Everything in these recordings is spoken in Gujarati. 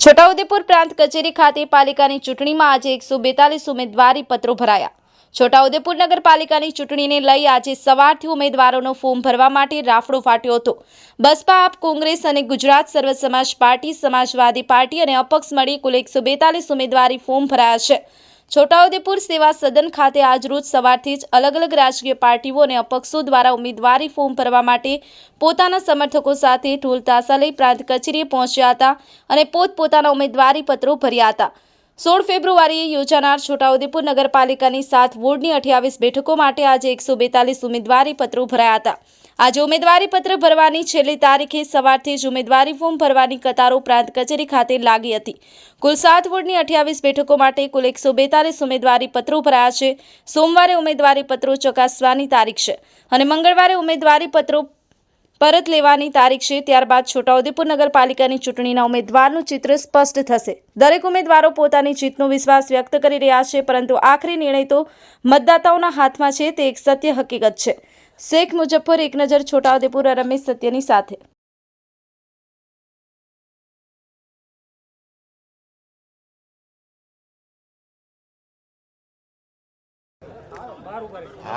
છોટાઉદેપુર પ્રાંત કચેરી ખાતે પાલિકાની ચૂંટણીમાં આજે એકસો બેતાલીસ ઉમેદવારી પત્રો ભરાયા. છોટાઉદેપુર નગરપાલિકાની ચૂંટણીને લઈ આજે સવારથી ઉમેદવારોનો ફોર્મ ભરવા માટે રાફડો ફાટ્યો હતો. બસપા આપ કોંગ્રેસ અને ગુજરાત સર્વ સમાજ પાર્ટી, સમાજવાદી પાર્ટી અને અપક્ષ મળી કુલ એકસો બેતાલીસ ઉમેદવારી ફોર્મ ભરાયા છે. છોટાઉદેપુર સેવા સદન ખાતે આજરોજ સવારથી જ અલગ અલગ રાજકીય પાર્ટીઓ અને અપક્ષો દ્વારા ઉમેદવારી ફોર્મ ભરવા માટે પોતાના સમર્થકો સાથે ઢોલ તાસા લઈ પ્રાંત કચેરીએ પહોંચ્યા હતા અને પોતપોતાના ઉમેદવારી પત્રો ભર્યા હતા. સોળ ફેબ્રુઆરીએ યોજાનાર છોટાઉદેપુર નગરપાલિકાની સાત વોર્ડની અઠ્યાવીસ બેઠકો માટે આજે એકસો બેતાલીસ ઉમેદવારી પત્રો ભરાયા હતા. આજે ઉમેદવારી પત્ર ભરવાની છેલ્લી તારીખે સવારથી જ ઉમેદવારી ફોર્મ ભરવાની કતારો પ્રાંત કચેરી ખાતે લાગી હતી. કુલ સાત વોર્ડની અઠ્યાવીસ બેઠકો માટે કુલ એકસો બેતાલીસ ઉમેદવારી પત્રો ભરાયા છે. સોમવારે ઉમેદવારી પત્રો ચકાસવાની તારીખ છે અને મંગળવારે ઉમેદવારી પત્રો પરત લેવાની તારીખ છે. ત્યારબાદ છોટાઉદેપુર નગરપાલિકાની ચૂંટણીના ઉમેદવારનું ચિત્ર સ્પષ્ટ થશે. દરેક ઉમેદવારો પોતાની જીતનો વિશ્વાસ વ્યક્ત કરી રહ્યા છે, પરંતુ આખરી નિર્ણય તો મતદાતાઓના હાથમાં છે. તે એક સત્ય હકીકત છે. શેખ મુજફ્ફર એક નજર છોટાઉદેપુર રમેશ સત્યની સાથે.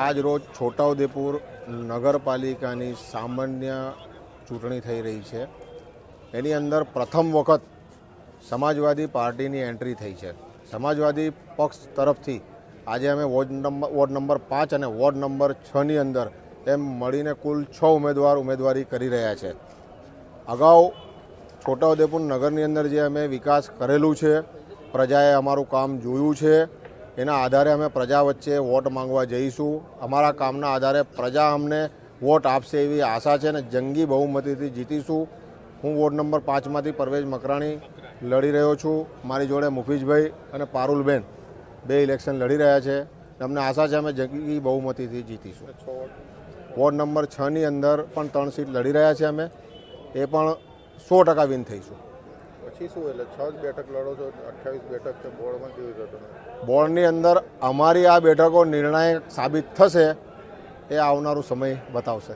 આજ રોજ છોટાઉદેપુર નગરપાલિકાની સામાન્ય ચૂંટણી થઈ રહી છે. એની અંદર પ્રથમ વખત સમાજવાદી પાર્ટીની એન્ટ્રી થઈ છે. સમાજવાદી પક્ષ તરફથી આજે અમે વોર્ડ નંબર વોર્ડ નંબર પાંચ અને વોર્ડ નંબર છની અંદર એમ મળીને કુલ છ ઉમેદવાર ઉમેદવારી કરી રહ્યા છે. અગાઉ છોટાઉદેપુર નગરની અંદર જે અમે વિકાસ કરેલું છે, પ્રજાએ અમારું કામ જોયું છે, એના આધારે અમે પ્રજા વચ્ચે વોટ માંગવા જઈશું. અમારા કામના આધારે પ્રજા અમને વોટ આપશે એવી આશા છે અને જંગી બહુમતીથી જીતીશું. હું વોર્ડ નંબર પાંચમાંથી પરવેજ મકરાણી લડી રહ્યો છું. મારી જોડે મુફીજભાઈ અને પારુલબેન બે ઇલેક્શન લડી રહ્યા છે. અમને આશા છે અમે જંગી બહુમતીથી જીતીશું. વોર્ડ નંબર છની અંદર પણ ત્રણ સીટ લડી રહ્યા છે અમે. એ પણ સો ટકા વિન થઈશું પછી શું એટલે છ જ બેઠક લડો છો અઠ્યાવીસ બેઠક છે બોર્ડમાં કેવી રીતે બોર્ડની અંદર અમારી આ બેઠકો નિર્ણાયક સાબિત થશે એ આવનારું સમય બતાવશે.